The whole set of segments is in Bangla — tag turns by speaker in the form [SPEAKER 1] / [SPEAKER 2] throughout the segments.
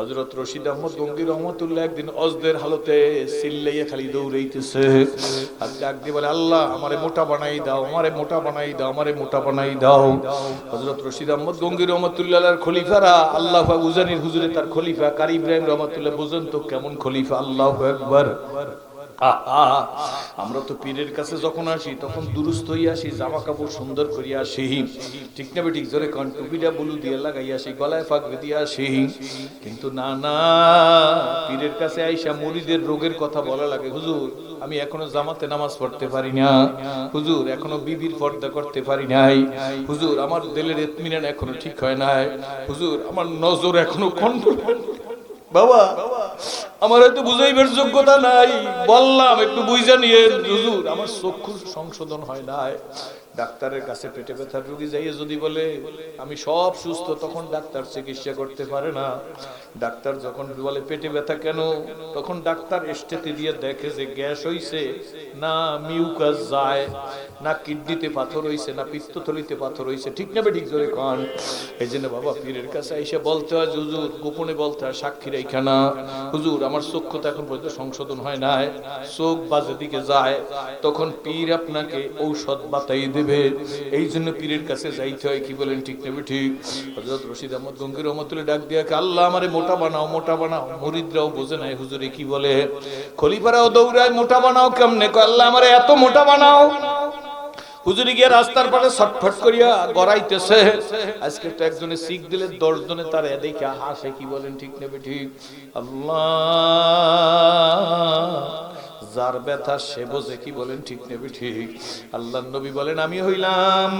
[SPEAKER 1] হজরত রশিদ আহমদ গঙ্গি রহমতুল্লাহ একদিন অজদের হালতে সিল্লাইয়া খালি দৌড়াইতেছে। আর ডাক দিয়ে বলে, আল্লাহ, আমারে মোটা বানাই দাও, আমারে মোটা বানাই দাও, আমারে মোটা বানাই দাও। হজরত রশিদ আহমদ গঙ্গি রহমতুল্লাহ খলিফারা আল্লাহ উজানির হুজুরে তার খলিফা কারি ইব্রাহিম রহমতুল্লাহ বুঝেন তো কেমন খলিফা? আল্লাহ একবার আমরা তো পীরের কাছে যখন আসি, তখন দুরুস্ত হইয়া আসি জামা কাপড় সুন্দর করিয়া আসি ঠিক না ঠিক? জোরে কন, টুপিটা বুলু দিয়ে লাগাই আসি গলায় ফাঁকড়ে দিয়ে আসি কিন্তু না না, পীরের কাছে আইসা মুড়িদের রোগের কথা বলা লাগে। হুজুর, আমি এখনও জামাতে নামাজ পড়তে পারি না। হুজুর, এখনও বিবির পর্দা করতে পারি নাই। হুজুর, আমার দিলের এতমিনান এখনও ঠিক হয় নাই। হুজুর, আমার নজর এখনও কন্ট্রোল বাবা আমার হয়তো বুঝাইবার যোগ্যতা নাই। বললাম, একটু বুঝা নিয়ে হুজুর, আমার চক্ষু সংশোধন হয় নাই। ডাক্তারের কাছে পেটে ব্যথার রোগী যাইয়ে যদি বলে, আমি সব সুস্থ, তখন ডাক্তার চিকিৎসা করতে পারে না। ডাক্তার যখন বলে, পেটে ব্যথা কেন? তখন ডাক্তার এস্টেতে দিয়ে দেখে যে গ্যাস হইছে, না মিউকাস যায়, না কিডনিতে পাথর হইছে, না পিত্তথলিতে পাথর হইছে। ঠিক না ঠিক জোরে কান? এই জন্য বাবা পীরের কাছে এসে বলতে হয়, হুজুর, গোপনে বলতে হয়, সাক্ষী এইখানা হুজুর, আমার চক্ষু তো এখন পর্যন্ত সংশোধন হয় নাই। চোখ বাজে দিকে যায়। তখন পীর আপনাকে ঔষধ বাতাই দেবে। এই জন্য পীরের কাছে যাইতে হয়, কি বলেন, ঠিক নেবে ঠিক হজরত রশিদ আহমদ গঙ্গির রহমতুল্লাহ ডাক দিয়া আল্লাহ আমারে মোটা বানাও মোটা বানাও। মুরিদরাও বোঝে নাই হুজুরে কি বলে। খলিফারাও দৌড়ায়, মোটা বানাও কেমনে? আল্লাহ আমারে এত মোটা বানাও। হুজুরি গিয়ে রাস্তার পাশে ছটফট করিয়া গড়াইতেছে। আজকে তো একজনে শিখ দিলে দশ জনে তার এদিকে হাসে কি বলেন, ঠিক নেবে ঠিক আল্লাহ যার ব্যথা সে বোঝে কি বলেন ঠিক নেবে ঠিক। আল্লাহ নবী বলেন, আমি হইলাম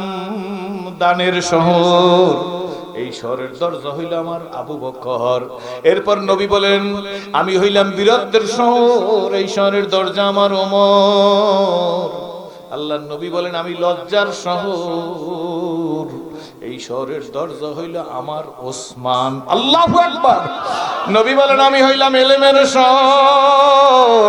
[SPEAKER 1] দানের শহর। এই শহরের দরজা হইল আমার আবু বকর। এরপর নবী বলেন, আমি হইলাম বীরত্বের শহর, এই শহরের দরজা আমার ওমর। আল্লাহ নবী বলেন, আমি লজ্জার শহর। এই শহরের দরজা হইল আমার ওসমান। আল্লাহ একবার নবী বলেন, আমি হইলাম এলেমের শহর।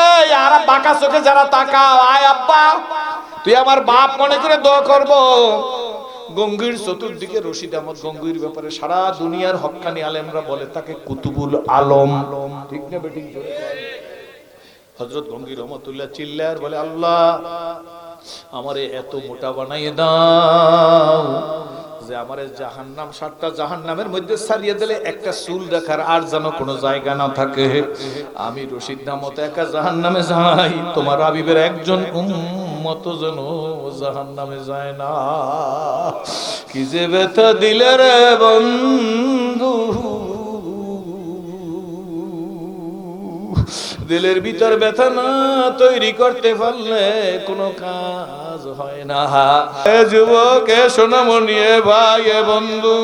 [SPEAKER 1] এই, আর বাঁকা চোখে যারা তাকাও। আয় আব্বা, তুই আমার বাপ মনে করে দোয়া করব। গঙ্গির চতুর্দিকে রশিদ আহমদ গঙ্গির ব্যাপারে সারা দুনিয়ার হক্কানি আলেমরা বলে তাকে কুতুবুল আলম। ঠিক না বেঠিক হজরত গঙ্গির রহমতুল্লাহ চিল্লার বলে, আল্লাহ, আমারে এত মোটা বানাই দাও। যে আমারে জাহান্নাম, সাতটা জাহান্নামের মধ্যে সারিয়ে দিলে একটা চুল দেখার আর যেন কোনো জায়গা না থাকে। আমি রশিদ নামত একা জাহান্নামে যাই, তোমার আবিবের একজন উম্মত যেন জাহান্নামে যায় না। কি যে ব্যথা দিলে রে বন্ধু দিলের ভিতর ব্যথা না তৈরি করতে পারলে কোনো কাজ হয় না। এ যুবক এ সোনামণি, এ ভাই, এ বন্ধু।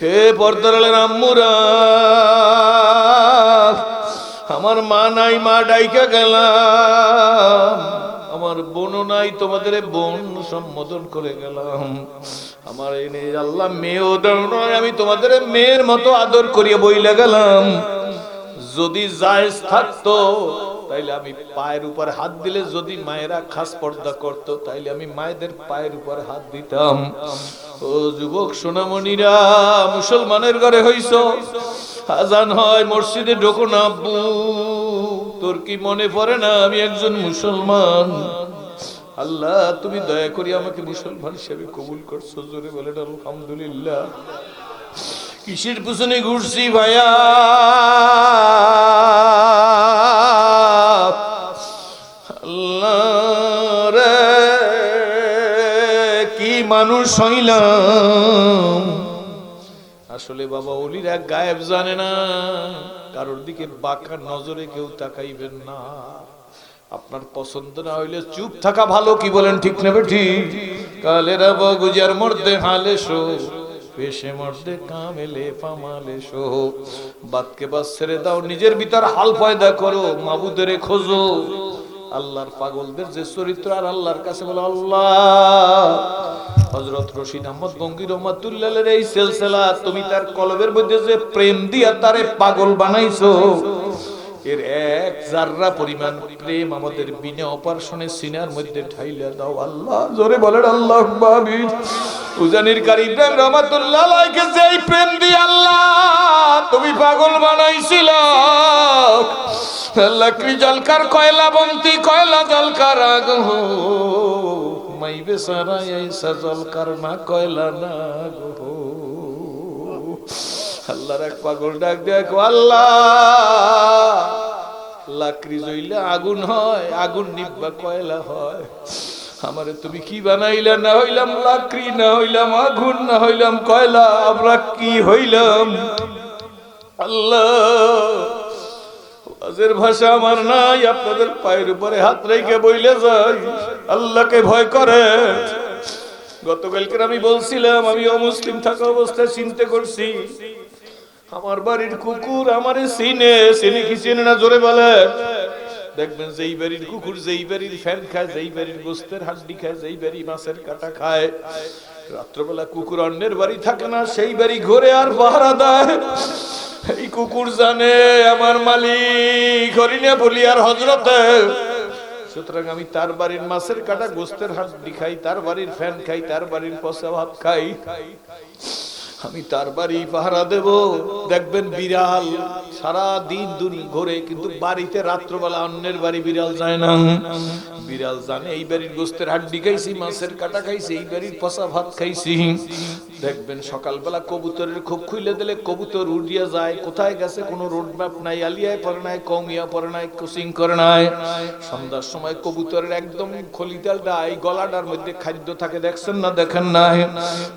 [SPEAKER 1] হে পর্দারের আম্মুরা, আমার মা নাই, মা ডাইকা গেলাম। আমার বোন নাই, তোমাদের বোন সম্বোধন করে গেলাম। আমার এনে আল্লাহ মেয়েও দাও নয়, আমি তোমাদের মেয়ের মতো আদর করিয়ে বইলে গেলাম। যদি জায়েজ থাকতো, তাইলে আমি পায়ের উপর হাত দিলে যদি মায়েরা খাস পর্দা করত, তাইলে আমি মায়েদের পায়ের উপর হাত দিতাম। ও যুবক সোনামণিরা, মুসলমানের ঘরে হইছ, আজান হয় মসজিদে ঢোকো না আব্বু। তোর কি মনে পড়ে না আমি একজন মুসলমান? আল্লাহ, তুমি দয়া করি আমাকে মুসলমান হিসেবে কবুল করছ, জোরে বলেন আলহামদুলিল্লাহ। কিসের পিছনে ঘুরছি ভাইয়া? আল্লাহ কি মানুষ হইলাম? আসলে বাবা অলিরা গায়েব জানে না। কারোর দিকে বাঁকা নজরে কেউ তাকাইবেন না। আপনার পছন্দ না হইলে চুপ থাকা ভালো, কি বলেন, ঠিক নেবে ঠিক কালেরা বগুজার মধ্যে হালে শো পেশে মর্দে কামেলে পামালে সো বাতকে বাস ছেড়ে দাও, নিজের ভিতর হাল পয়দা করো, মাবুদের খোঁজো। আল্লাহর পাগলদের যে চরিত্র, আর আল্লাহর কাছে বলে, আল্লাহ হজরত রশিদ আহমদ গঙ্গি রহমাতুল্লাহের এই সিলসিলা, তুমি তার কলবের মধ্যে যে প্রেম দিয়া তারে পাগল বানাইছো, এর এক জাররা পরিমাণ প্রেম আমাদের বিনা অপারেশনে সিনার মধ্যে ঢাইলা দাও, আল্লাহ জোরে বলেন আল্লাহ বাবি উজানির কারি ইব্রাহিম রহমাতুল্লাহ আলাইকে যেই প্রেম দিয়ে, আল্লাহ তুমি পাগল বানাইছিল। লকড়ি জলকার, কয়লা বন্তি কয়লা জলকার আগ হো মাই বেসারা এইসা জলকার না কয়লা না গো। আল্লাহর এক পাগল ডাক দেখো আল্লাহ, লাকড়ি জইলে আগুন হয়, আগুন নিব্বা কয়লা হয়। আমারে তুমি কি বানাইলা? না হইলাম লাকড়ি, না হইলাম আগুন, না হইলাম কয়লা, আমরা কি হইলাম? আল্লাহ ভাষা আমার নাই, আপনাদের পায়ের উপরে হাত রেখে বইলে যাই। আল্লাহকে ভয় করে। গতকালকে আমি বলছিলাম, আমি অমুসলিম থাকা অবস্থায় চিনতে করছি। আমার বাড়ির কুকুর আমারে চিনে চিনে কি চিনে না জোরে বলে। দেখবেন যেই বাড়ির কুকুর, যেই বাড়ির ফ্যান খায়, যেই বাড়ির গোস্তের হাড্ডি খায়, যেই বাড়ি মাছের কাটা খায়। রাত্রবেলা কুকুর অন্যের বাড়ি থাকে না, সেই বাড়ি ঘুরে আর পাহারা দেয়। এই কুকুর জানে, আমার মালিক হরিণে বলি আর হজরতে সুতরাং আমি তার বাড়ির মাছের কাটা গোস্তের হাত খাই, তার বাড়ির ফ্যান খাই, তার বাড়ির পচা ভাত খাই। আমি তার বাড়ি পাহারা দেব। দেখবেন বিড়াল সারা দিন দুন ঘোরে, কিন্তু বাড়িতে রাত্রবেলা অন্যের বাড়ি বিড়াল যায় না। বিড়াল জানে, এই বাড়ির গোস্তের হাড্ডি খাইছি, মাছের কাটা খাইছি, এই বাড়ির পচা ভাত খাইছি। দেখবেন সকালবেলা কবুতরের খুব খুইলে দিলে কবুতর উড়িয়া যায়, কোথায় গেছে কোনো রোড ম্যাপ নাই, আলিয়ায় পরে নাই কমিয়া পরে নাই, কোচিং করে নাই। সন্ধ্যার সময় কবুতরের একদম খলিতালটা এই গলাটার মধ্যে খাদ্য থাকে, দেখছেন না, দেখেন না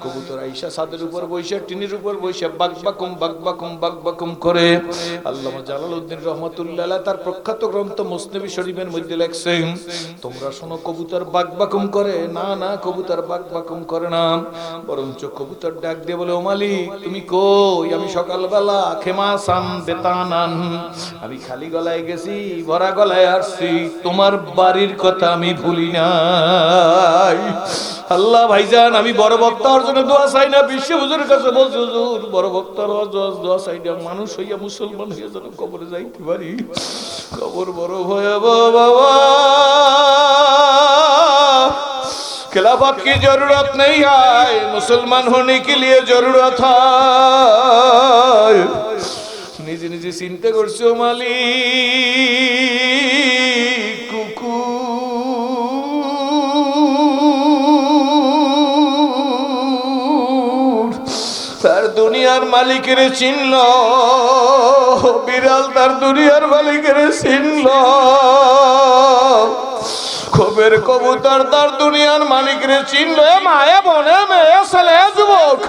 [SPEAKER 1] কবুতর আইসা ছাদের উপর বৈশা টিনের উপর বৈশা বাক বাকুম বাক বাকুম বাক বাকুম করে। আল্লামা জালালউদ্দিন রহমতুল্লাহ তার প্রখ্যাত গ্রন্থ মুসনবী শরীফের মধ্যে লেখছেন তোমরা শোনো কবুতর বাক বাকুম করে। না না, কবুতর বাক বাকুম করে না। বরঞ্চ কবুতর ডাক দিয়ে বলে, ও মালিক, তুমি কই? আমি সকালবেলা খেমা সান বেতানান। আমি খালি গলায় গেছি, ভরা গলায় আসছি। তোমার বাড়ির কথা আমি ভুলি নাই। আল্লাহ ভাইজান আমি বড় বক্তার জন্য দোয়া চাই না বিশ্ব হুজুরের কাছে বলছি হুজুর বড় বক্তার দোয়া চাই না মানুষ হইয়া মুসলমান হইয়া যেন কবরে যাইতে পারি কবর বড় ভয়াবহ বাবা खिलाफत की जरूरत नहीं है मुसलमान होने के लिए जरूरत है নিজে নিজে চিন্তা করছো মালিক দুনিয়ার মালিকের চিনল বিড়াল তার দুনিয়ার মালিকের চিনল খবর কবুতর তার দুনিয়ার মালিকের এ মায়ে বনে মেয়ে ছেলে যুবক।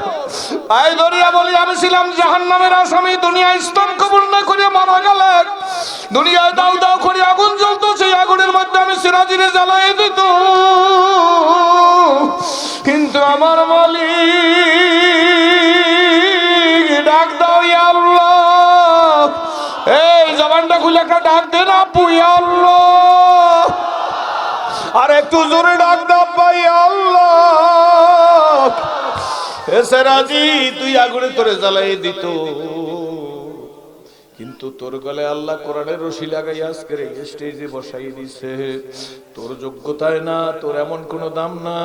[SPEAKER 1] আই ধরিয়া বলি আমি ছিলাম জাহান নামের আসামি। দুনিয়া স্তন কবুল না করে মারা গেলে। দুনিয়ায় দাও দাও করে আগুন জ্বলতো, সেই আগুনের মধ্যে আমি সিরাজিরে জ্বালাই দিত কিন্তু আমার মালিক এই খুলে একটা ডাক দে না আল্লাহ। আর একটু জোরে ডাক দাও ভাই আল্লাহ। এসে রাজি, তুই আগুনে তোরে জ্বালাই দিত। কিন্তু তোর গলে আল্লাহ কোরআনের রশি লাগাই আজকে স্টেজে বসাই দিছে। তোর যোগ্যতায় না, তোর এমন কোনো দাম নাই।